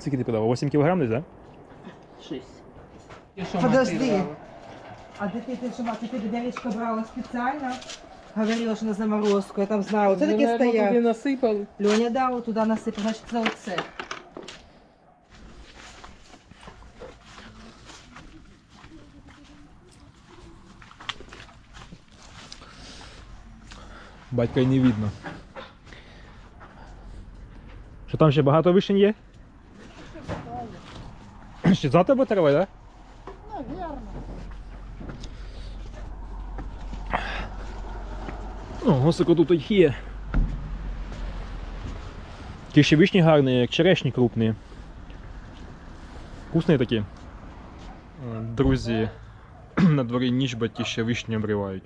Скільки ти подав? 8 кг десь, так? Шість. Подожди. А де ти ти що, ти тебе брала спеціально? Говорила, що на заморозку, я там знала. Це таке Туди стояв. насипали. Льоня дав, туди насипав, значить це оце. Батька й не видно. Що там ще багато вишень є? Ще завтра буде тривати, так? Навірно. Ну, госико тут є. Ті ще вишні гарні, як черешні крупні. Вкусні такі. Друзі, на дворі ніч батьки ще вишні обривають.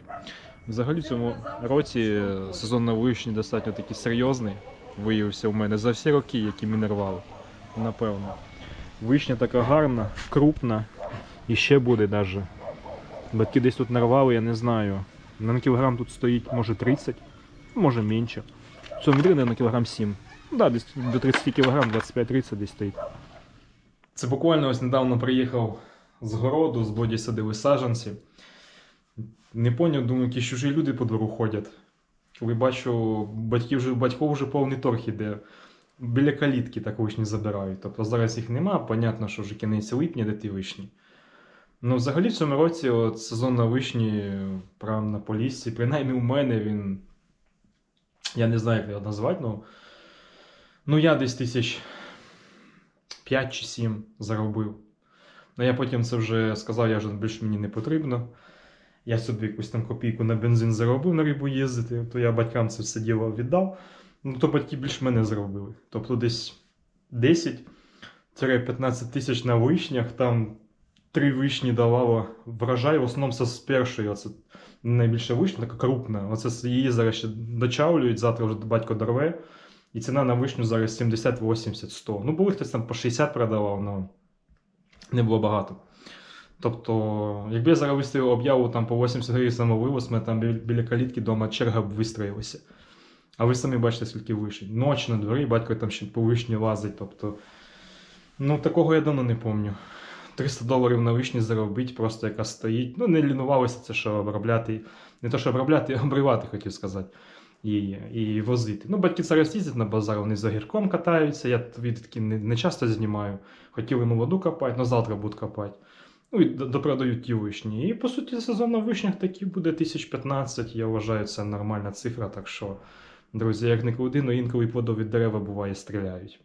Взагалі в цьому році сезон на вишні достатньо такий серйозний виявився у мене за всі роки, які ми не. Напевно. Вишня така гарна, крупна і ще буде навіть. Батьки десь тут нарвали, я не знаю. На кілограм тут стоїть може 30, може менше. В цьому відрі на кілограм 7. Ну да, десь до 30 кілограм, 25-30 десь стоїть. Це буквально ось недавно приїхав з городу, з боді садили саджанці. Не поняв, думаю, якісь чужі люди по двору ходять. Коли бачу, батьків вже, батьков вже повний торг іде. Біля калітки так вишні забирають. Тобто зараз їх нема, понятно, що вже кінець липня, де ті вишні. Ну, взагалі в цьому році от, сезон на вишні прямо на Поліссі, принаймні у мене він. Я не знаю, як його назвати, ну. Ну, я десь тисяч 5 чи 7 заробив. Ну, я потім це вже сказав, я вже більше мені не потрібно. Я собі якусь там копійку на бензин заробив на рибу їздити, то я батькам це все діло віддав. Ну, то батьки більше мене заробили. Тобто десь 10-15 тисяч на вишнях, там три вишні давало врожай, в основному це з першої. Оце найбільша вишня, така крупна. Оце її зараз ще дочавлюють, завтра вже батько дорве. І ціна на вишню зараз 70, 80, 100. Ну, були хтось там по 60 продавав, але не було багато. Тобто, якби я зараз виставив об'яву там по 80 гривень самовивоз, мене там біля калітки вдома черга б вистроїлася. А ви самі бачите, скільки вишень. Ночі на дворі, батько там ще по вишні лазить. Тобто, ну такого я давно не пам'ятаю. 300 доларів на вишні заробити, просто яка стоїть. Ну, не лінувалося це, що обробляти. Не то, що обробляти, а обривати, хотів сказати. Її і возити. Ну, батьки зараз їздять на базар, вони за гірком катаються. Я такі не, не часто знімаю. Хотіли молоду копати, але завтра будуть копати. Ну і допродають ті вишні. І по суті, сезон на вишнях такий буде 1015. Я вважаю, це нормальна цифра. Так що, друзі, як не крути, но інколи плодові дерева буває стріляють.